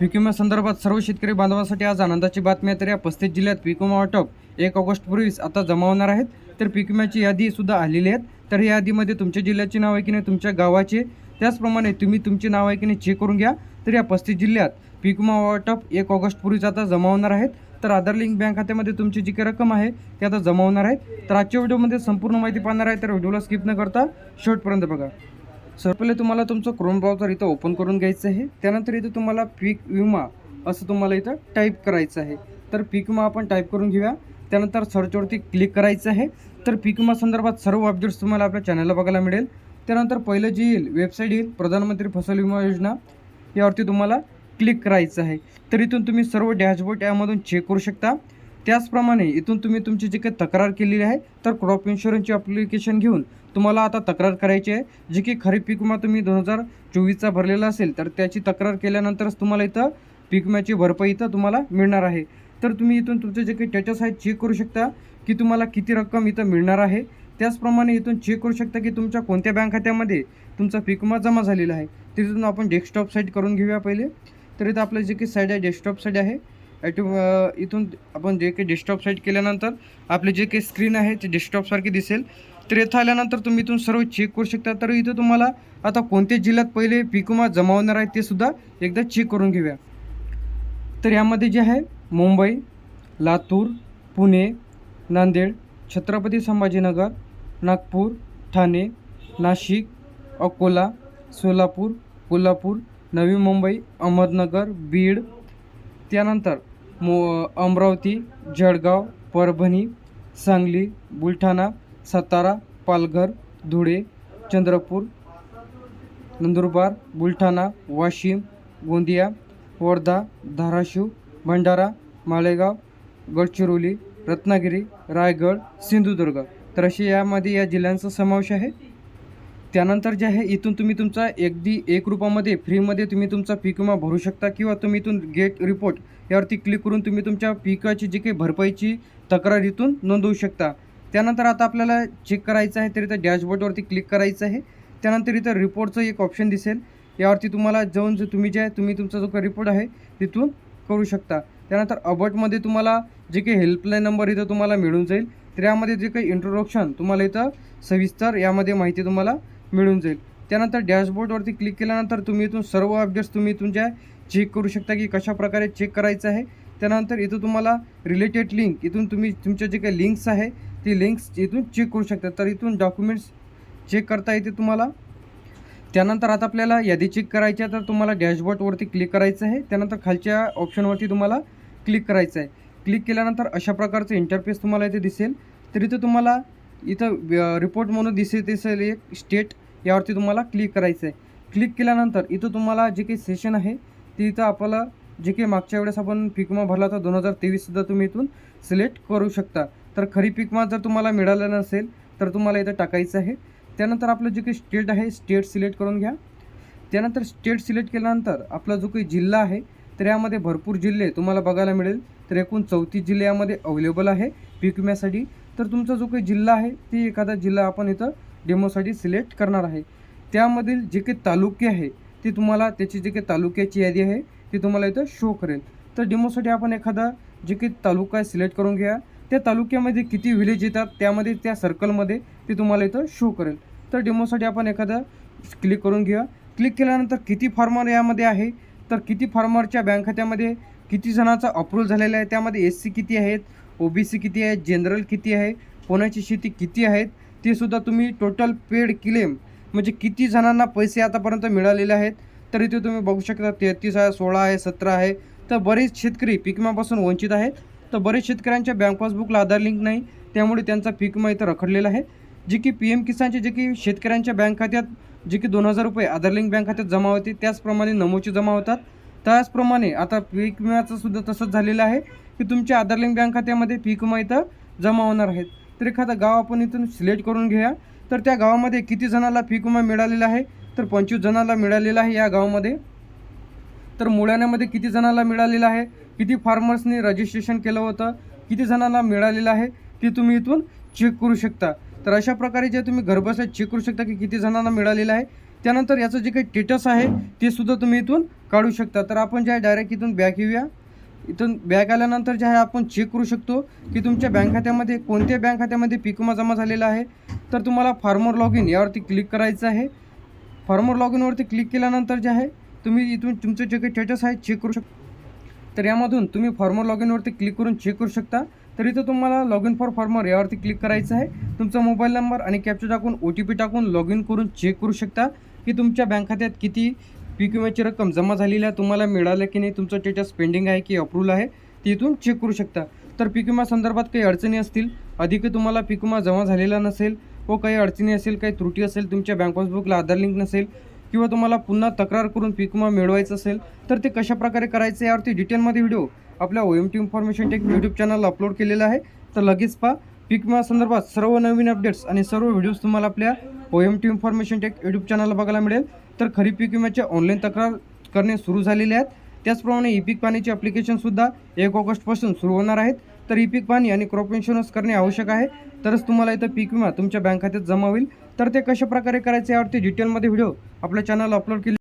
पीक संदर्भात सर्व शेतकरी बांधवांसाठी आज आनंदाची बातमी आहे. तर या पस्तीस जिल्ह्यात पीक वाटप एक ऑगस्टपूर्वीच आता जमा होणार आहेत. तर पीक विम्याची यादी सुद्धा आलेली आहेत. तर या यादीमध्ये तुमच्या जिल्ह्याचे नाव आहे की नाही तुमच्या गावाचे. त्याचप्रमाणे तुम्ही तुमचे नाव आहे की नाही चेक करून घ्या. तर या पस्तीस जिल्ह्यात पीक वाटप एक ऑगस्टपूर्वीच आता जमा होणार आहेत. तर आधार लिंक बँक खात्यामध्ये तुमची जी काही रक्कम आहे ती आता जमा होणार आहे. तर आजच्या व्हिडिओमध्ये संपूर्ण माहिती पाहणार आहे. तर व्हिडिओला स्किप न करता शेवटपर्यंत बघा. सर पहिले तुम्हाला तुमचं क्रोम ब्राउझर इथं ओपन करून घ्यायचं आहे. त्यानंतर इथं तुम्हाला पीक विमा असं तुम्हाला इथं टाईप करायचं आहे. तर पीक विमा आपण टाईप करून घेऊया. त्यानंतर सर्चवरती क्लिक करायचं आहे. तर पीक विमा संदर्भात सर्व अपडेट्स तुम्हाला आपल्या चॅनलला बघायला मिळेल. त्यानंतर पहिलं जे येईल वेबसाईट येईल प्रधानमंत्री फसल विमा योजना यावरती तुम्हाला क्लिक करायचं आहे. तर इथून तुम्ही सर्व डॅशबोर्ड यामधून चेक करू शकता. त्याचप्रमाणे इथून तुम्ही तुमची जी काही तक्रार केलेली आहे तर क्रॉप इन्शुरन्सची अप्लिकेशन घेऊन तुम्हाला आता तक्रार करायची आहे. जी की खरीप पीक विमा तुम्ही दोन हजार चोवीसचा भरलेला असेल तर त्याची तक्रार केल्यानंतरच तुम्हाला इथं पीक विम्याची भरपाई इथं तुम्हाला मिळणार आहे. तर तुम्ही इथून तुमचे जे काही स्टेटस आहे चेक करू शकता की तुम्हाला किती रक्कम इथं मिळणार आहे. त्याचप्रमाणे इथून चेक करू शकता की तुमच्या कोणत्या बँक खात्यामध्ये तुमचा पीक विमा जमा झालेला आहे. तिथून आपण डेस्कटॉप साईट करून घेऊया पहिले. तर इथं आपलं जे काही साईड आहे डेस्कटॉप साईड आहे. ॲटो uh, इथून आपण जे काही डेस्कटॉप साईट केल्यानंतर आपले जे काही स्क्रीन आहे ते डेस्कटॉपसारखी दिसेल. तर इथं आल्यानंतर तुम्ही इथून सर्व चेक करू शकता. तर इथं तुम्हाला आता कोणत्या जिल्ह्यात पहिले पिकुमा जमा होणार आहे ते सुद्धा एकदा चेक करून घेऊया. तर यामध्ये जे आहे मुंबई लातूर पुणे नांदेड छत्रपती संभाजीनगर नागपूर ठाणे नाशिक अकोला सोलापूर कोल्हापूर नवी मुंबई अहमदनगर बीड त्यानंतर मो अमरावती जळगाव परभणी सांगली बुलढाणा सातारा पालघर धुळे चंद्रपूर नंदुरबार बुलढाणा वाशिम गोंदिया वर्धा धाराशिव भंडारा मालेगाव गडचिरोली रत्नागिरी रायगड सिंधुदुर्ग. तर असे यामध्ये या जिल्ह्यांचा समावेश आहे. त्यानंतर जे आहे इथून तुम्ही तुमचा अगदी एक रुपयामध्ये फ्रीमध्ये तुम्ही तुमचा पीक विमा भरू शकता किंवा तुम्ही इथून गेट रिपोर्ट यावरती क्लिक करून तुम्ही तुमच्या पिकाची जी काही भरपाईची तक्रार इथून नोंदवू शकता. त्यानंतर आता आपल्याला चेक करायचं आहे तर इथं डॅशबोर्डवरती क्लिक करायचं आहे. त्यानंतर इथं रिपोर्टचं एक ऑप्शन दिसेल. यावरती तुम्हाला जाऊन जो तुम्ही जे आहे तुम्ही तुमचा जो काही रिपोर्ट आहे तिथून करू शकता. त्यानंतर अबटमध्ये तुम्हाला जे काही हेल्पलाईन नंबर इथं तुम्हाला मिळून जाईल. तर यामध्ये जे काही इंट्रोडक्शन तुम्हाला इथं सविस्तर यामध्ये माहिती तुम्हाला मिळून जाईल. त्यानंतर डॅशबोर्डवरती क्लिक केल्यानंतर तुम्ही इथून सर्व अपडेट्स तुम्ही तुमच्या चेक करू शकता की कशा प्रकारे चेक करायचं आहे. त्यानंतर इथं तुम्हाला रिलेटेड लिंक इथून तुम्ही तुमच्या जे काही लिंक्स आहे ती लिंक्स इथून चेक करू शकता. तर इथून डॉक्युमेंट्स चेक करता येते तुम्हाला. त्यानंतर आता आपल्याला यादी चेक करायची आहे तर तुम्हाला डॅशबोर्डवरती क्लिक करायचं आहे. त्यानंतर खालच्या ऑप्शनवरती तुम्हाला क्लिक करायचं आहे. क्लिक केल्यानंतर अशा प्रकारचं इंटरफेस तुम्हाला इथे दिसेल. तर इथं तुम्हाला इथं रिपोर्ट म्हणून दिसेल दिसेल एक स्टेट यावरती तुम्हाला क्लिक करायचं आहे क्लिक केल्यानंतर इथं तुम्हाला जे काही सेशन आहे ते इथं आपल्याला जे काही मागच्या वेळेस आपण पिकमा भरला होता दोन हजार तेवीससुद्धा तुम्ही इथून सिलेक्ट करू शकता. तर खरी पिकमा जर तुम्हाला मिळाला नसेल तर तुम्हाला इथं टाकायचं आहे. त्यानंतर आपलं जे काही स्टेट आहे स्टेट सिलेक्ट करून घ्या. त्यानंतर स्टेट सिलेक्ट केल्यानंतर आपला जो काही जिल्हा आहे तर यामध्ये भरपूर जिल्हे तुम्हाला बघायला मिळेल. तर एकूण चौतीस जिल्हे यामध्ये अवेलेबल आहे. पिकम्यासाठी विम्यासाठी तर तुमचा जो काही जिल्हा आहे ती एखादा जिल्हा आपण इथं डेमोसाठी सिलेक्ट करणार आहे. त्यामधील जे काही तालुके आहे ते तुम्हाला त्याची जे काही तालुक्याची यादी आहे ती तुम्हाला इथं शो करेल. तर डेमोसाठी आपण एखादा जे काही तालुका आहे सिलेक्ट करून घ्या. त्या तालुक्यामध्ये किती विलेज येतात त्यामध्ये त्या सर्कलमध्ये ते तुम्हाला इथं शो करेल. तर डेमोसाठी आपण एखादा क्लिक करून घ्या. क्लिक केल्यानंतर किती फार्मर यामध्ये आहे तर किती फार्मरच्या बँक खात्यामध्ये किती जणांचा अप्रूव्ह झालेला आहे त्यामध्ये एस सी किती आहेत ओ बी सी किती आहे जनरल किती आहे कोणाची शेती किती आहेत ते सुद्धा तुम्ही टोटल पेड क्लेम म्हणजे किती जणांना पैसे आतापर्यंत मिळालेले आहेत तर इथे तुम्ही बघू शकता तेहतीस आहे सोळा आहे सतरा आहे. तर बरेच शेतकरी पिकमापासून वंचित आहेत. तर बरेच शेतकऱ्यांच्या बँक पासबुकला आधार लिंक नाही त्यामुळे त्यांचा पिकमा इथं रखडलेला आहे. जे की पी एम किसानचे जे की शेतकऱ्यांच्या बँक खात्यात जे की दोन हजार रुपये आधार लिंक बँक खात्यात जमा होते त्याचप्रमाणे नमोचे जमा होतात. त्याचप्रमाणे आता पीक विम्याचं सुद्धा तसंच झालेलं आहे की तुमच्या आधार लिंक बँक खात्यामध्ये पीक विमा इथं जमा होणार आहेत. तर एखादा गाव आपण इथून सिलेक्ट करून घेऊया. तर त्या गावामध्ये किती जणाला पीक विमा मिळालेला आहे? तर पंचवीस जणाला मिळालेला आहे या गावामध्ये. तर मुळाण्यामध्ये किती जणाला मिळालेलं आहे? किती फार्मर्सनी रजिस्ट्रेशन केलं होतं? किती जणांना मिळालेलं आहे? ते तुम्ही इथून चेक करू शकता. तर अशा प्रकारे जे तुम्ही घरबसल्या चेक करू शकता की किती जणांना मिळालेलं आहे त्यानंतर याचं जे काही स्टेटस आहे ते सुद्धा तुम्ही इथून काढू शकता. तर आपण जे आहे डायरेक्ट इथून बॅक येऊया. इथून बॅक आल्यानंतर जे आहे आपण चेक करू शकतो की तुमच्या बँक खात्यामध्ये कोणत्या बँक खात्यामध्ये पीक जमा झालेला आहे. तर तुम्हाला फार्मर लॉग इन यावरती क्लिक करायचं आहे. फार्मर लॉग इनवरती क्लिक केल्यानंतर जे आहे तुम्ही इथून तुमचं जे काही स्टेटस आहे चेक करू शकता. तर यामधून तुम्ही फॉर्मर लॉग इनवरती क्लिक करून चेक करू शकता. तर इथं तुम्हाला लॉग इन फॉर फार्मर यावरती क्लिक करायचं आहे. तुमचा मोबाईल नंबर आणि कॅप्चर टाकून ओ टी पी टाकून लॉग इन करून चेक करू शकता. की तुमच्या बँक खात्यात किती पीक विम्याची रक्कम जमा झालेली आहे तुम्हाला मिळालं की नाही तुमचं स्टेटस पेंडिंग आहे की अप्रूव्हल आहे ते इथून चेक करू शकता. तर पीक विमा संदर्भात काही अडचणी असतील अधिक तुम्हाला पीक विमा जमा झालेला नसेल व काही अडचणी असेल काही त्रुटी असेल तुमच्या बँक पासबुकला आधार लिंक नसेल किंवा तुम्हाला पुन्हा तक्रार करून पीक विमा मिळवायचं असेल तर ते कशाप्रकारे करायचं यावरती डिटेलमध्ये व्हिडिओ आपल्या O M T information tech YouTube चॅनलला अपलोड केलेला आहे. तर लगेच पहा. पीक विमा संदर्भात सर्व नवीन अपडेट्स आणि सर्व व्हिडिओज तुम्हाला आपल्या O M T information tech YouTube चॅनलला बघायला मिळेल. तर खरीप पीक विम्याचे ऑनलाईन तक्रार करणे सुरू झालेले आहेत. त्याचप्रमाणे ई पीक पाणीचे ॲप्लिकेशनसुद्धा एक ऑगस्टपासून सुरू होणार आहेत. तर ई पीक पाणी आणि क्रॉप इन्शुरन्स करणे आवश्यक आहे. तरच तुम्हाला इथं पीक विमा तुमच्या बँक खात्यात जमा होईल. तर ते कशा प्रकारे करायचे यावरती डिटेलमध्ये व्हिडिओ आपल्या चॅनलला अपलोड केले